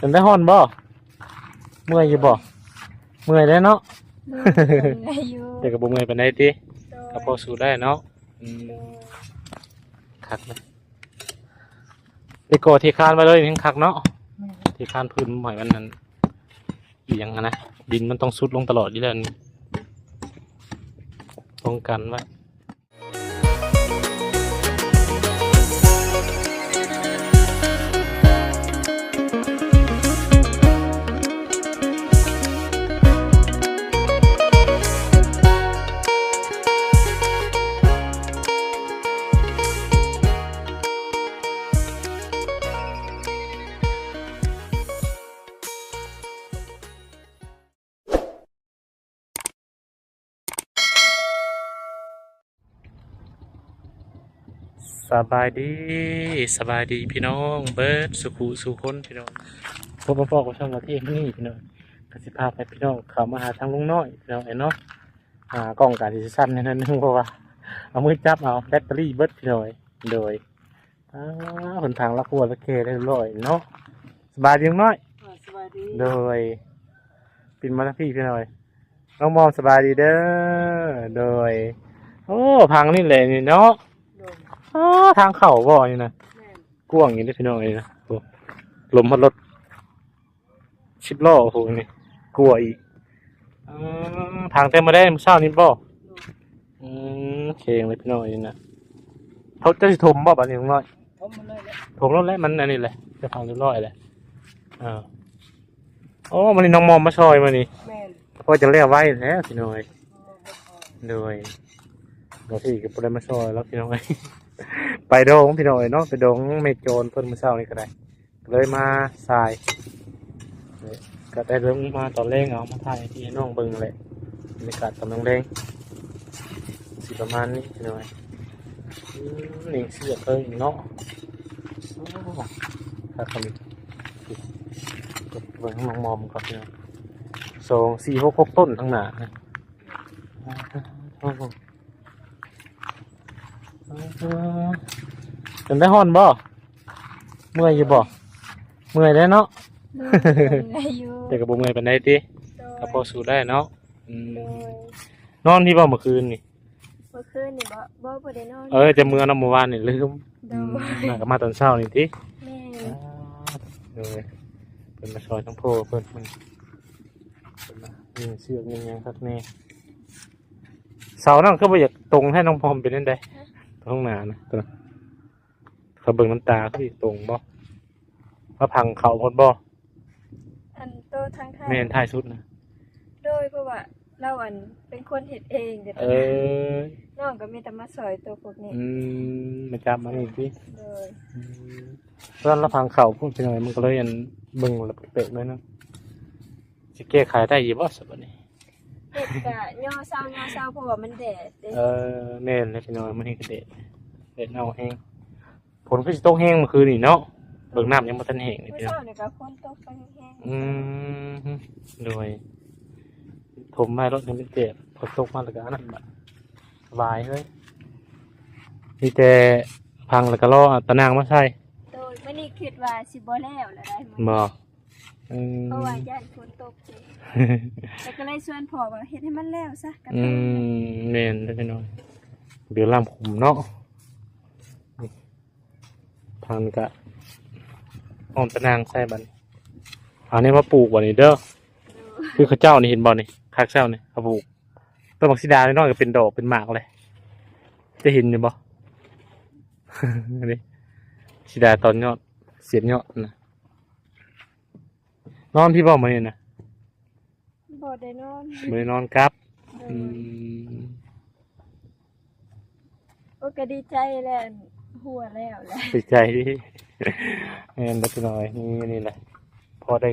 เป็นได้ฮ้อนบ่เมื่อยอยู่บ่เมื่อยได้เนาะโดยอายุแต่ก็บ่เมื่อยปานใดติโดยก็พอสู้ได้เนาะอืมโดยคักนะไปก่อที่คานมาเลยนี่คักเนาะที่คานพื้นหมายมันนั้นเอียงอะนะดินมันต้องซุดลงตลอดอยู่แล้วนี่ป้องกันไว้ สบายดีสบายดีพี่น้องเบิร์ดสุขุสุคนพี่น้องพบกับพ่อกับช่องมาที่นี่พี่น้องกสิภาพให้พี่น้องเข้ามาหาทางลุงน้อยพี่น้องไอ้เนาะหากล้องการดิจิทัลในนั้นนึงเพราะว่าเอามือจับเอาแบตเตอรี่เบิร์ดพี่น้อยโดยอ้าวหนทางละครัวละเคได้เรียบร้อยเนาะสบายดีลุงน้อยสวัสดีโดยปินมาทั้งพี่พี่หน่อยน้องมอมสบายดีเด้อโดยโอ้พังนี่เลยนี่เนาะโดย อ้าทางเข่าบ่อยนะแม่นกว้างอย่างนี้พี่น้อยนะโอ้ลมพัดรถชิบล้อโอ้โหนี่กลัวอีกอ้าทางเต็มมาได้เมื่อเช้านี้บ่อืมเคงเลยพี่น้อยนี่นะเขาจะสิถมบ่บัดนี้น้องน้อยผมมาเลยแหละถมแล้วแหละมันอันนี้แหละจะพังเรียบร้อยแหละอ่าโอ้มันนี่น้องมอมมาซอยมานี่แม่นพอจะเรียกไว้แล้วพี่น้อยโดยเราที่กับได้มาช่วยแล้วพี่น้อย ไปดงพี่น้อยเนาะไปดงเมโจรเพิ่นมาเช้านี่ก็ได้เลยมาทรายก็ได้เริ่มมาตอนเร่งเอามาถ่ายที่น้องเบิ่งเลยบรรยากาศกำลังเร่งสิประมาณนี้พี่น้อยอืมนี่เสือเพิ่งเนาะถ้าคำนี้กดเบิ่งข้างน้องมอมก่อนพี่น้อยสองสี่หกหกต้นทั้งหนานะโอ้ เป็นได้ฮ้อนบ่เมื่อยอยู่บ่เมื่อยได้เนาะโดยอายุแต่ก็บ่เมื่อยปานใดติโดยก็พอสู้ได้เนาะอืมโดยนอนที่บ่เมื่อคืนนี่เมื่อคืนนี่บ่บ่บ่ได้นอนเออจะเมื่อน้ำเมื่อวานนี่ลืมโดอืมยน่าก็มาตอนเช้านี่ติแม่นเออเป็นมาซอยทั้งโพเพิ่นมันเป็นมายิงเสือกยิงหยังครับแน่เสานั่นก็บ่อยากตรงให้น้องพรมเป็นนั่นได้ ตรงหน้านะตัวนั้นเขาเบิ่งน้ำตาเขาสิตรงบ่ว่าพังเขาพดบ่อันโตทางไทยแม่นท้ายสุดนะโดยเพราะว่าเราอันเป็นคนเฮ็ดเองเด้อเออน้องก็มีแต่มาสอยตัวพวกนี้อืมมาจับมานี่สิโดยอืมตอนเราพังเขาพูดไปหน่อยมันก็เลยอันเบิ่งแล้วเปะๆเลยเนาะสิแก้ไขได้อยู่บ่สับัดนี้ เฮ็ดก็ย่อเศร้าย่อเศร้าเพราะว่ามันแดดเด้เออแม่นเลยพี่น้อยมันนี่ก็เด็ดเด็ดเอาแห้งผลก็สิตกแห้งเมื่อคืนนี่เนาะเบิ่งน้ำยังบ่ทันแห้งเลยเมื่อพี่น้อเช้ายนี่ก็ฝนตกไปแห้งอืมโดยถมไม่รถยังไม่เจ็บพอตกมาแล้วก็อันนั้นแบบสบายเลยมีแต่พังแล้วก็ล่อตะนางมาใส่ๆโดยมื้อนี้คิดว่าสิบ่แล้วแล้วได้มื้อบ่ นี้อืมเพราะว่าย่านฝนตกสิแต่ก็เลยชวนพ่อว่าเฮ็ดให้มันแล้วซะกันอืมเมนได้พี่น้อยเดี๋ยวล่ามขุมเนาะนี่พังกะอ้อมตะนางใส่บัดนอันนี้มาปลูกบ่นี่เด้อคือเขาเจ้านี่เห็นบ่นี่คักเจ้านี่เขาปลูกต้นบักซิดาน้อยๆก็เป็นดอกเป็นหมากเลย จะเห็นอยู่บ่อันนี้ซิดาตอนยอดเสียบยอดนะ นอนที่บ่มาเนี่ยนะบ่ได้นอนไม่ได้นอนครับโดอืยมโอ้ก็ดีใจแหล้วหัวแล้วแหละดีใจที่เงินเล็กน้อยนี่นี่แหละพอได้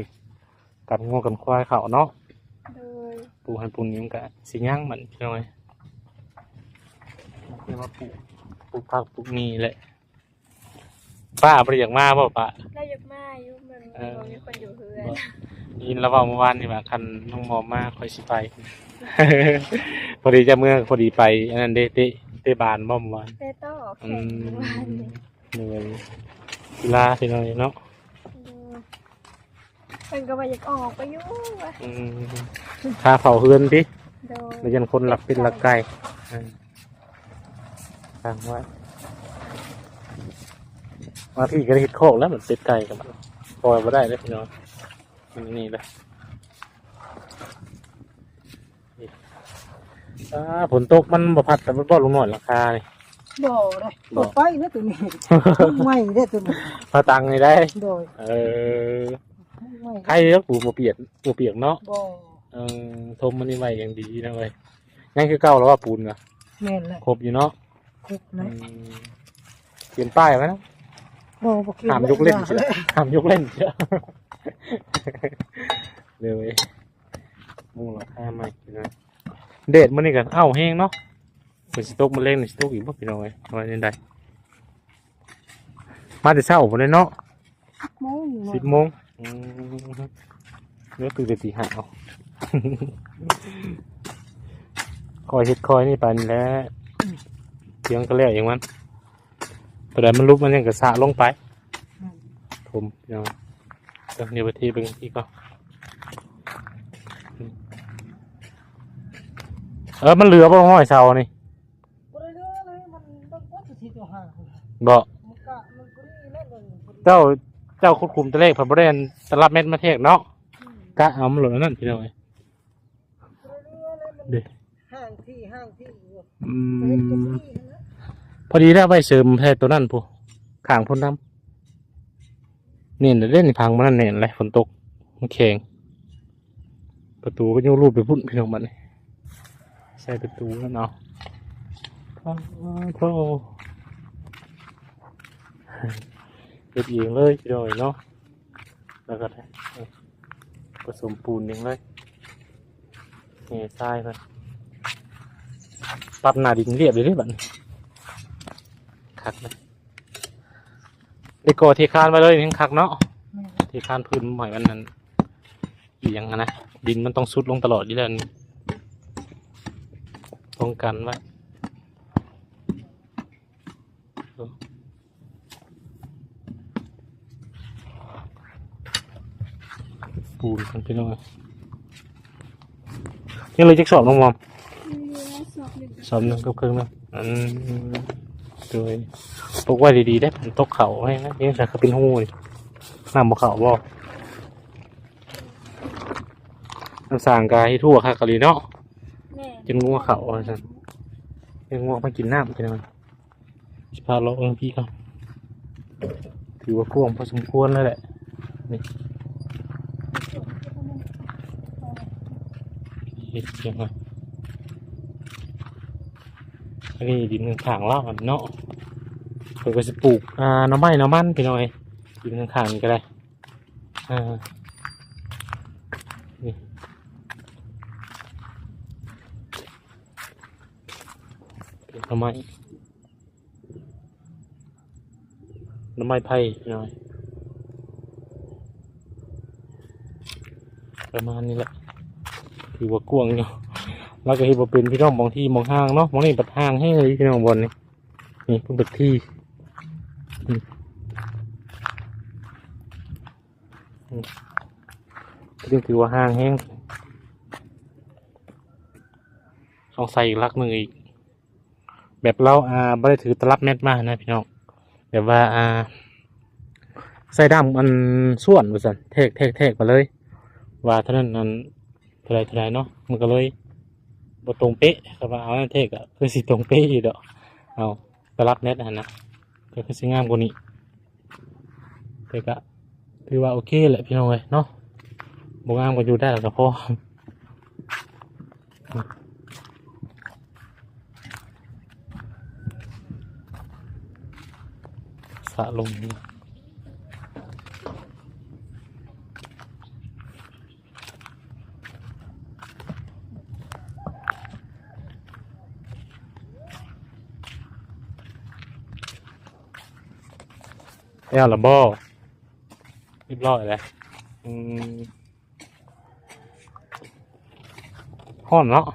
กันงวกันควายเขาเนาะโดยปูให้ปูนิ้มกะสิย่างมันพี่น้อยเรียกว่าปลูกปลูกผักปลูกนี่แหละ ป้าบริอยากมาบ่ป้า เราอยากมาอยู่มันเออ บ่มีคนอยู่เฮือน ยินแล้วเว่าเมื่อวานนี่ว่าคันน้องมอมมาค่อยสิไป พอดีจะเมื่อพอดีไป อันนั้นเดเตเตบานบ่เมื่อวาน เตโต้อืแข่งมเมื่อวานนี้เหนื่อยกีฬาพี่น้อยเนาะโดยเพิ่นก็ว่าอยากออกไปอยู่ว่ะอืมค่าเผาเฮือนดิโดยไม่ยันคนหลักเป็นหลักไก่อืมฟังไว้ มาพี่ก็ได้ฮิตโคกแล้วเหมือนเป็ดไก่กับมันปล่อยมาได้เลยพี่น้องมันนี่เลยนี่อ่าฝนตกมันบ่พัดแต่มันบ่ลงหน่อยราคานี่ บ่เลยบ่ บ่ไปนะตัวนี้ ไม่ได้ตัวนี้พอตังค์นี่ได้ โดยเออไม่ใครแล้วปูมาเปียกปูเปียกเนาะบ่เออทมมันนี่ไว้อย่างดีนะเว้ยงั้นคือเก่าแล้วว่าปูนอะแม่นแหละครบอยู่เนาะคุกอืนะมเขียนป้ายไว้นะ บ่บ่คิดห้ามยกเล่นเชียวห้ามยกเล่นเชียวเลยเว้ยมุ่งหลังคาใหม่นะเดทมันนี่กันเอ้าแห้งเนาะเป็นสต๊อกมันเล่นสต๊อกอีกบ่พี่น้องเอ้ยเอาไว้ในใดมาแต่เช้าผมเลยเนาะโมงอยู่สิบโมงอืมเนื้อตื่นแต่ตีห้าเอาคอยเฮ็ดคอยนี่ไปนี่แหล้วเสียงก็แล้วอย่างมัน แต่ได้มันลุกมันยังกระสะลงไป ผมเดี๋ยวเดี๋ยวเดี๋ยวไปทีเป็นทีก็เออ มันเหลือป่ะห้อยเสานี่บ่ได้เรื่องเลยมันต้องวัดที่ตัวห่างบอกมันกะมันก็นี่แน่เลยเจ้าเจ้าควบคุมตัวเลขผ่านบริเวณตลับเม็ดมาเทกเนาะกะเอามันหล่นนั่นพี่น้องเอ้ยบ่ได้เรื่องเลยมันเด้ห่างที่ห่างที่อยู่อืเฮ็ดกับมที่นะ พอดีได้ไปเสริมแพทย์ตัวนั้นผู้ขางพ่นน้ำเนี่ยเล่นพังมันนั่นเนี่ยอะไรฝนตกมันแข็งประตูก็ยังรูดไปพุ่นพี่น้องมันใส่ประตูแล้วเนาะอ้าวโธ่เด็ดเองเลยพี่น้อยเนาะแล้วก็ผสมปูนเองเลยนี่ทรายมันปรับหน้าดินเรียบเลยเด้บัดนี้ คักเลยเด็กโกอเทคานไปเลยนี่คักเนาะแม่นเทคานพื้นหมอยมันนั้นเอียงอะนะดินมันต้องซุดลงตลอดอยู่แล้วนี่ป้องกันไว้ปูนมันเป็นยังไงนี่เลยจะสอบน้องมอมมีเวลาสอบหนึ่งสอบหนึ่งกับครึ่งหนึงอัน โดยปกไว้ดีๆได้ผมตกเขาให้นะยังใส่เขาเป็นหูนี่น้ำบ่เขาบ่น้ำสางกายทั่วค่ะกะลีเนาะแม่จนงัวเขาว่าซั่นยังง่วงมากินน้ำกินอะไรสพาเราเองพี่ก่อนถือว่าพ่วงพอสมควรแล้วแหละนี่เฮ็ดเสียงอะ อันนี้ดินขางๆเล่าเนาะเพิ่นก็จะปลูกอ่าน้ำไม้น้ำมันพี่น้อยดินขางๆนี่ก็ได้อ่านี่น้ำไม้น้ำไม้ไผ่พี่น้อยประมาณนี้แหละถือว่ากวางอยู่ แล้วก็เห็นว่เป็นพี่น้องบางที่มองห้างเนาะมองนี่ปัดห้างให้เลยพี่น้องบนนี่นี่เพิ่งเปิดที่อืมอืมนี่ถือว่าห้างแห้งต้องใส่อีกลักหนึ่งอีก แบบเราอ่าไม่ได้ถือตลับเม็ดมานะพี่น้องแบบว่าอ่าใส่ดำมันส่วนว่าสันเทกเทกเทกมาเลย ว่าเท่านั้นนั้นเท่าไรเท่าไรเนาะมันก็เลย บ่ตรงเป๊ะครับว่าเอาเทกอะคือสิตรงเป๊ะอยู่ดอกเอาตลับเน็ตนะนะก็คือสิงามกว่านี้แต่ก็ถือว่าโอเคแหละพี่น้องเอ้ยเนาะบ่งามก็อยู่ได้แล้วก็พอสะลงนี่ แล้วละบ่เรียบร้อยแล้วอืมห้อนเนาะ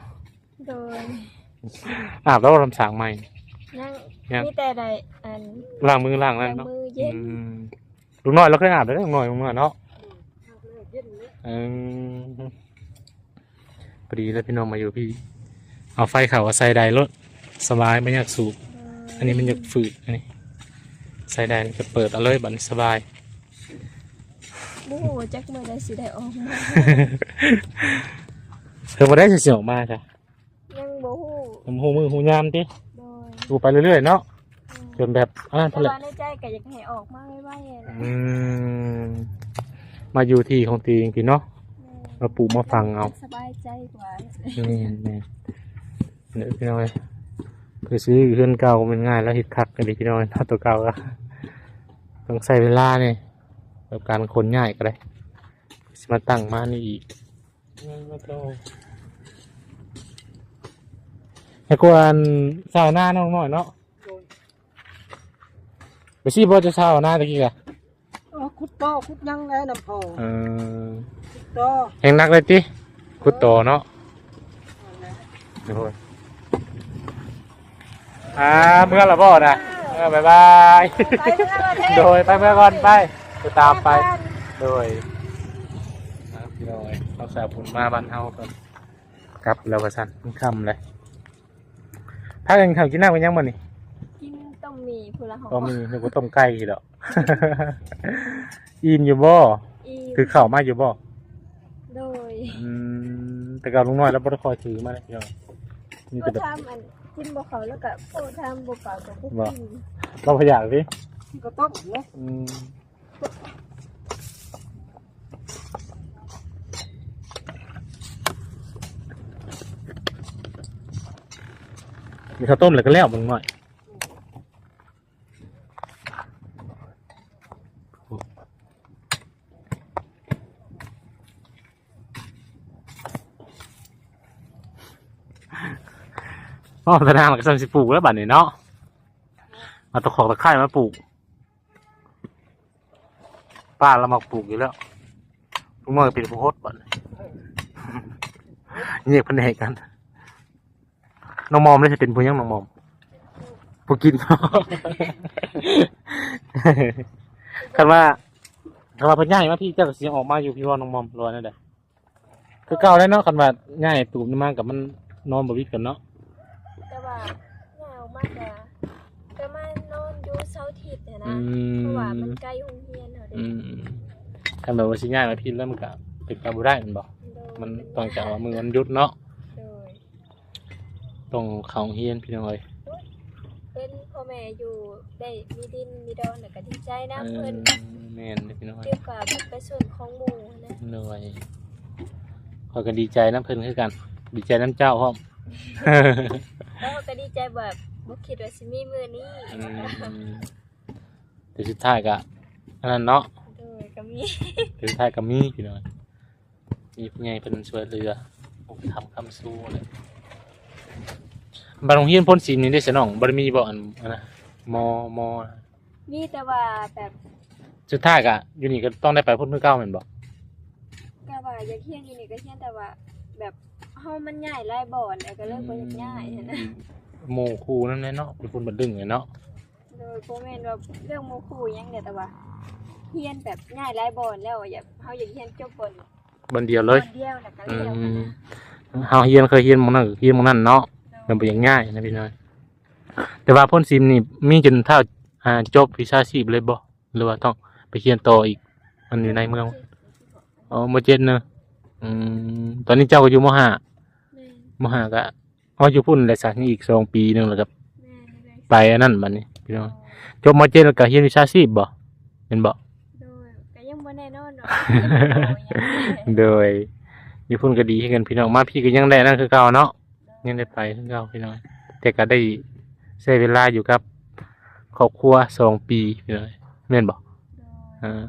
โดยอาบแล้วลำสางใหม่ นั่งยังมีแต่ใดอันล้างมือล้างนั่ล้านงเนาะมือเย็นอืมลุงน้อยเราเคยอาบแล้วลุงน้อยลุงน้อยเนาะเย็นเลยเออพอดีแล้วพี่น้องมาอยู่พี่ เอาไฟเขาเอาใส่ใดรถสบายไม่อยากสูบอันนี้มันอยากฝืดอันนี้ ใส่ใดนี่ก็เปิดเอาเลยบัดนสบายโอ้โหจักมือได้สิได้ออกมาเธอมาได้เสียงออกมาจ้ะยังบ่ฮู้ผมหูมือหูยามติโดยดูไปเรื่อยๆเนาะจนแบบอ่าแต่พอแหละว่าในใจก็อยากให้ออกมาไวๆนะอืมมาอยู่ที่ของตีจริงๆเนาะมาปลูกมาฟังเอาสบายใจกว่านี่แม่เนี่ยพี่น้อยคือซื้อเครื่องเก่ามันง่ายแล้วหิดคักกันดิพี่น้อยถ้าตัวเก่าก็ ต้องใช้เวลาเนี่ยแบบการขนง่ายก็ได้สิมาตั้งมานี่อีกให้กวนสาวหน้าน้องหน่อยเนาะไปซี่บอจะสาวหน้าตะกี้กะคุดต่อคุดยังไงน้ำพอเออคุดต่อแหงนักเลยติคุดโตเนาะโอ้ยอ่าเมื่อละบ่อนะ ออบายบายไปเมื่อประเทศโดยไปเมื่อก่อนไปจะตามไป โดยอ่าพี่น้อยเขาสาบุญมาบ้านเฮาก่อนกลับแล้วก็สั่นมันค่ำเลยถ้ากันข้าวกินน้ำกันยังบ่นี่กินต้องมีพุละหอก็มีนึกว่าต้มไก่อีกแล้ว อินอยู่บ่อีคือข้าวมาอยู่บ่โดยอืมแต่กับลุงน้อยแล้วบ่ได้คอยถือมาเลยพี่น้องนี่ก็แต่แบบทำอัน กินบ่เขาแล้วก็โอ้ทำบ่เปล่ากับพวกบ่ กินเราพยายามดิก็ต้มเนาะอืมมีข้าวต้มแล้วก็แล้วมึงหน่อย อ๋อแสดงว่าก็สั่งสิปลูกแล้วบัดนี้เนาะเอาตะขอกตะไคร้มาปลูกป้าเรามาปลูกอยู่แล้วลุงน้อเป็นผู้โฮสต์บ่อนเงียบพันแหกกันน้องมอมได้จะเป็นผู้ยังน้องมอมผู้กินคันว่าคันว่าเพิ่นง่ายมาพี่เจ้าก็เสียงออกมาอยู่พี่ว่าน้องมอมรอนั่นแหละคือเก่าแล้วเนาะคันว่าง่ายตูมนี่มากกับมันนอนบวิดกันเนาะ หนาวมากอะก็มานอนอยู่เสาร์อาทิตย์เนี่ยอืนะมเพราะว่ามันใกล้โรงเรียนเขาเด้อืมคันแบบว่าสิง่ายมาพี่แล้วมันก็เป็นไปบ่ได้แมันบ่มันต้องจากว่ามือมันหยุดเนาะโดยต้องเข้าโรงเฮียนพี่น้อยเป็นพ่อแม่อยู่ได้มีดินมีดอนแล้วก็ดีใจนะเออเพิ่นแม่นเด้อพี่น้อยเกี่ยวกับแบบไปส่วนของหมู่นะเหนื่อยคอยก็ดีใจน้ำเพิ่นคือกัน ดีใจน้ำเจ้าพร้อม แล้วเขาก็ดีใจแบบบ่คิดว่าสิมีมื้อนี้อืมแต่สุดท้ายก็อันนั้นเนาะโดยก็มีแต่สุดท้ายก็มีพี่น้อยมีผู้ใหญ่เพิ่นช่วยเหลือทำคำสู้เลยบารงเฮียนพ้นศีลนี่ได้สนองบ่ได้มีบ่อันอันนะมอมอมีแต่ว่าแบบสุดท้ายก็อยู่นี่ก็ต้องได้ไปพ้นมือเก้าแม่นบ่ก็ว่าอยากเฮียนอยู่นี่ก็เฮียนแต่ว่าแบบ เฮามันใหญ่หลายบ่อนแล้วก็เลยบ่อยากย้ายหั้นนะหมู่ครูนั่นแหละเนาะเป็นคนบัดดึงเลยเนาะโดยบ่แม่นว่าเรื่องหมู่คู่หยังเดียวแต่ว่าเฮียนแบบง่ายหลายบ่อนแล้วอยากเฮาอยากเฮียนจบบนบันเดียวเลยบ่อนเดียวแล้วก็อืแล้วมเฮาเฮียนเคยเฮียนหมองนั้นก็เฮียนหมองนั้นเนาะมันเป็นอย่างง่ายนะพี่น้อยแต่ว่าพ่นซิมนี่มีจนเท่าอ่าจบวิชาชีพเลยบ่หรือว่าต้องไปเรียนต่ออีกมันอยู่ในเมืองอ๋อมเจ็ดเนอะอืมตอนนี้เจ้าก็อยู่มห้าแม่นมห้าก็อ๋ออยู่พุ่นเลยสักนี่อีกสองปีหนึงแล้วก็แม่นเลยไปอันนั้นบัดนี้พี่น้อยจบมเจ็ดแล้วก็เรียนวิชาชีพบ่เป็นบ่โดยก็ยังบ่แน่นอนเนาะโดยอยู่พุ่นก็ดีให้กันพี่น้องมาพี่ก็ยังได้นั่นคือเก่าเนาะยังได้ไปคือเก่าพี่น้อยแต่ก็ได้ใช้เวลาอยู่กับครอบครัวสองปีพี่น้อยแม่นบ่อ่า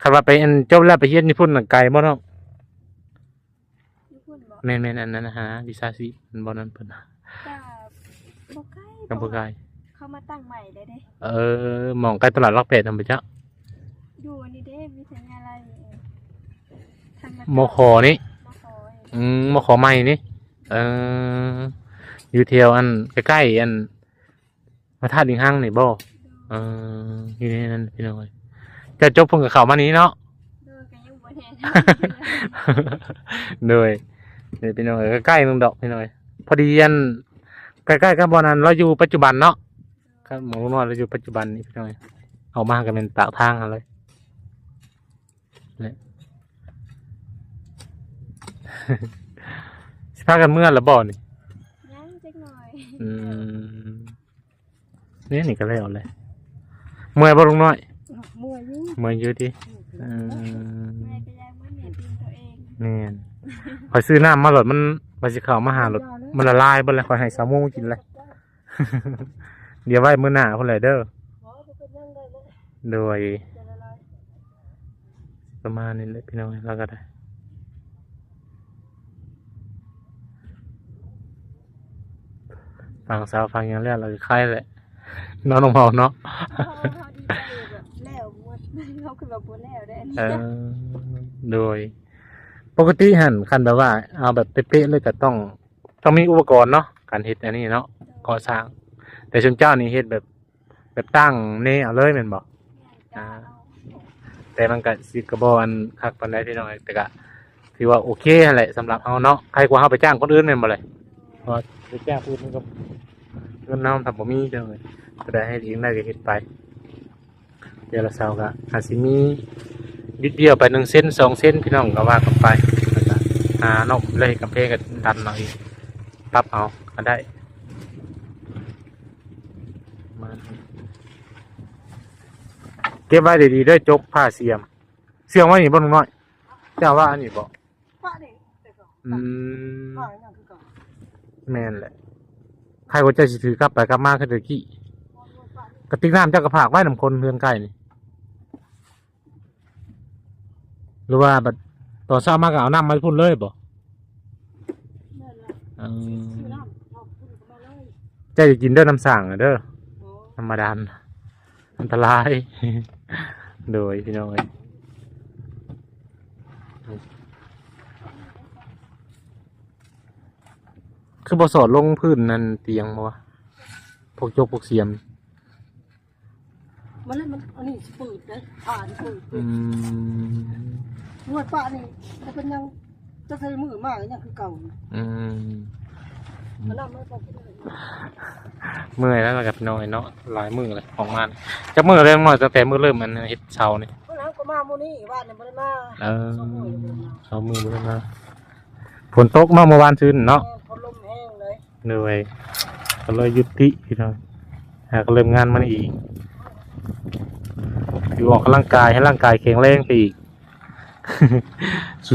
คันว่าไปอันจบแล้วไปเฮ็ดญี่ปุ่นน่ะไกลบ่เนาะ ญี่ปุ่นบ่แม่นๆอันนั้นนะฮะวิชาชีพมันบ่นั้นเพิ่นน่ะก็บ่ใกล้กับ่ไกลเขามาตั้งใหม่ได้เด้ เออหมองใกล้ตลาดลักเป็ดนำไปจ้ะอยู่อันนี้เด้มีสัญญาอะไรทางมขอนี่มขออืมมขอใหม่นี่เอออยู่แถวอันใกล้ๆอันพระธาตุลิงหังนี่บ่เอออยู่ในนั้นพี่น้องเอ้ยจะจบเพิ่นก็เข้ามานี้เนาะโแน่นโดย เดี๋ยวพี่น้องเอ้ยใกล้ๆนึงดอกพี่น้อยพอดีอันใกล้ๆกับบอนั้นเราอยู่ปัจจุบันเนาะครับหมองนวดเราอยู่ปัจจุบันนี่พี่น้อยเอามากันเป็นปากทางกันเลยเนี่ย สิพากันเมื่อละบ่อนี่ยังจักหน่อยอืมนี่นี่ก็แล้วเลยเมื่อยบ่ลุงน้อย มวยยิ่งเมื่อยอยู่ดิเออแม่ก็ยังบ่เหนื่อยตีนตัวเองนี่น คอยซื้อน้ำมาหลดมันมาสิเข้ามาหาหลดมันละลายเบิ่แล้วคอยให้สาวโมงกินเลย เดี๋ยวไว้มื้อหน้าพุ่นแหละเด้ออ๋อเป็นยังไงเลยโดยจะละลายประมาณนี้เลยพี่น้องแล้วก็ได้ฟังสาวฟังอย่างแรกเราคือใครแหละน้องน้องเมาเนาะเขาเขาดีใจแบบแล้วหมดเขาคือแบบบ่แล้วได้อันเอนี้อโดย ปกติหันคันแบบว่า เอาแบบเป๊ะๆเลยก็ต้อง ต้องมีอุปกรณ์เนาะการเฮ็ดอันนี้เนาะก่อสร้าง แต่ชนเจ้านี่เฮ็ดแบบ แบบตั้งเน่เอาเลยแม่นบ่อ่า แต่มันก็สิกระบออันคักปานใดพี่น้องแต่ก็ถือว่าโอเคนั่นแหละสำหรับเฮาเนาะใครกว่าเฮาไปจ้างคนอื่นแม่นบ่เลยเพราะไปจ้างคนอื่นมันก็เงินน้ำทำบ่มีเด้อก็ได้ให้เองได้ก็เฮ็ดไป เดี๋ยวละเสาก็อาจสิมี นิดเดียวไป1เส้น2เส้นพี่น้องก็ว่ากันไปแล้วก็หานอกเลยกับเพลก็ดันเอาอีกปรับเอาก็ได้มาเก็บไว้ดีๆเด้วยจกผ้าเสียม เสียงไว้นี่บ่ลุงน้อยเจ้าว่าอันนี้บ่ป้านี่แต่ก็อืมป้าอย่างคือเก่าแม่นแหละใครว่าเจะสิถือกลับไปกลับมาคือตะกี้กระติกน้ำเจ้ากระผากไว้นำคนเพื่อนใกล้นี่ หรือว่าบัดตอนเช้ามาก็เอาน้ำมาให้พุ่นเลยบ่นั่นแหละเออคือน้ำชอบคุณก็มาเลยเจ้าจะกินเด้อน้ำสั่งอะเด้อโอ้ธรรมดาน่ะอันตราย โดยพี่น้องเอ้ยคือบสอดลงพื้นนั่นเตียงบ่วะพวกโจกพวกเสียม มันเลยมันอันนี้ปืดเลยผ่านปืดอืม นวดป้านี่มันเป็นยังจะใช้มือมากยังคือเก่าอืมมันน้ำมันก็เลยเมื่อยแล้วกับน้อยเนาะหลายมือเลยของมันจะมือเริ่มหน่อยตั้งแต่มือเริ่มมันเฮ็ดเช้านี่เพราะนั้นก็มาโมนี่บ้านเนี่ยมันมาเออสองมือเลยนะเช้ามือเริ่มมาฝนตกมาเมื่อวานซื่นเนาะพอลมแห้งเลยเหนื่อยก็เลยหยุดติพี่น้อยหาก็เริ่มงานมันอีกอยู่ออกกำลังกายให้ร่างกายแข็งแรงไปอีก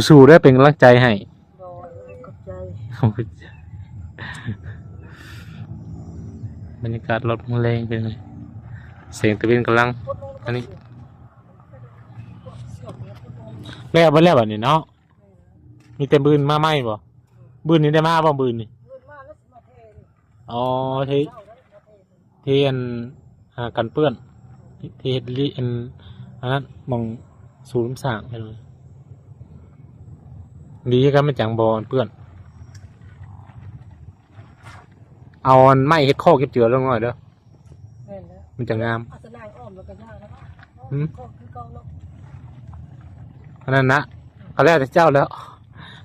สู้ๆได้เป็นกำลังใจให้โดยขอบใจบรรยากาศรถมันแรงเป็นไงเสียงตะเวนกำลัง อันนี้ แล้วไปแล้วแบบนี้เนาะมีแต่บืนมาไหมบ่บืนนี้ได้มาบ่บืนนี่เงินมาแล้วสิมาเทนี่อ๋อเทเจ้าได้มาเทนี่เทียนหากันเปื้อนเทเฮ็ดลิอันอันนั้นมองศูนย์สร้างไปเลย ดีกันไม่จังบอลเปื้อน เอาอันไม้เฮ็ดข้อเก็บเจือลงหน่อยเด้อแม่นแล้วมันจะงามอาจจะนางอ้อมแล้วก็ยากแล้วเนาะหืมก็คือเก่าเนาะอันนั้นนะเขาแล้วแต่เจ้าแล้ว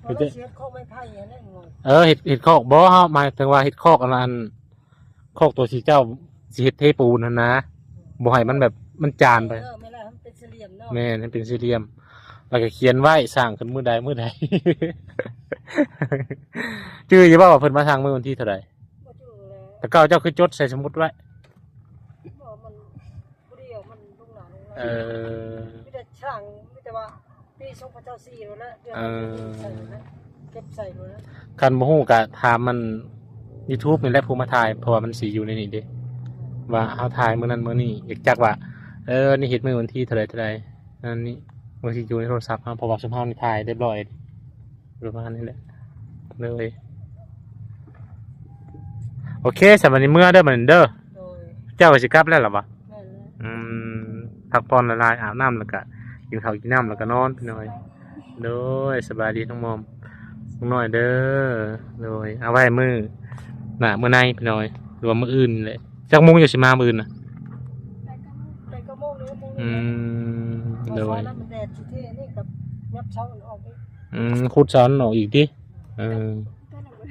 เราได้เสียข้อไม้ไผ่อันนั้นงอนเออเห็ดเห็ดคอกบ่ฮะหมายถึงว่าเห็ดคอกอันนั้นคอกตัวสีเจ้าสีเห็ดเทปูนนั่นนะบ่ให้มันแบบมันจานไปเออไม่ได้มันเป็นเสลี่ยมเนาะแม่นให้เป็นสี่เหลี่ยม แล้วก็เขียนไว้สร้างขึ้นมือใดมือใดชื่ออยู่บ่ว่าเพิ่นมาทางมือวันที่เท่าไหร่บ่จื้อแล้วแต่เก้าเจ้าคือจดใส่สมุดไว้ บ่มันผู้เดียวมันลงหน้าลงหลังเออมีแต่ช่างมีแต่ว่าปี2004แล้วนะเดือนเออ ใส่แล้วเก็บใส่แล้วนะคันบ่ฮู้ก็ถามมัน YouTube นี่แหละผู้มาถ่ายเพราะว่ามันสิอยู่ในนี้เด้ว่าเฮาถ่ายมื้อนั้นมื้อนี้อยากจักว่า เออนี่เฮ็ดมื้อวันที่เท่าไหร่เท่าไหร่อันนี้ บางทีอยู่ในโทรศัพท์เฮาเพราะว่าซุมเฮานี่ถ่ายเรียบร้อยประมาณนี้แหละเลยโอเคสำหรับนี้เมื่อเด้อมันเด้อโดยเจ้าก็สิกลับแล้วเหรอวะแม่นแล้วอืมพักผ่อนละลายอาบน้ำแล้วก็กินข้าวกินน้ำแล้วก็นอนพี่น้อยโดยสบายดีทั้งมอมน้องน้อยเด้อโดยเอาไว้มือหน้ามือในพี่น้อยหรือว่ามืออื่นเลยจักมุงอยู่สิมามืออื่นนะไปก็โมงนี้โมงอืนี้มโดโดยยแล้วมันแดดสิ เท่นี่กับยับเช้ามันออกไปอืมขุดซ้อนออกอีกดิเออก็น่ะบ่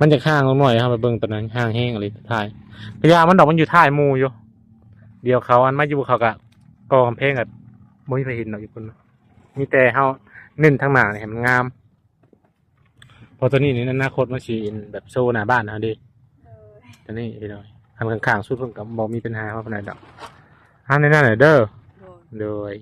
มันจะข้างลงหน่อยครับไปเบิ่งตอนนั้นข้างแห้งอะไรท้ายพญามันดอกมันอยู่ท้ายหมูอยู่ เดี๋ยวเขาอันมาอยู่เขากะกองเพลงกับมุ้ยไปเห็นดอกอยู่คนมีแต่เฮาเน้นทางหน้าเนี่ยให้มันงามเพอตัวนี้นี่อนาคตมันสิอินแบบโซหน้าบ้านเฮาดิเออตัวนี้พี่น้อยทำข้างๆสุดเพิ่นก็บ่มีปัญหาว่าปานใดดอกอันนี้นั่นแหละเด้อโดยโดย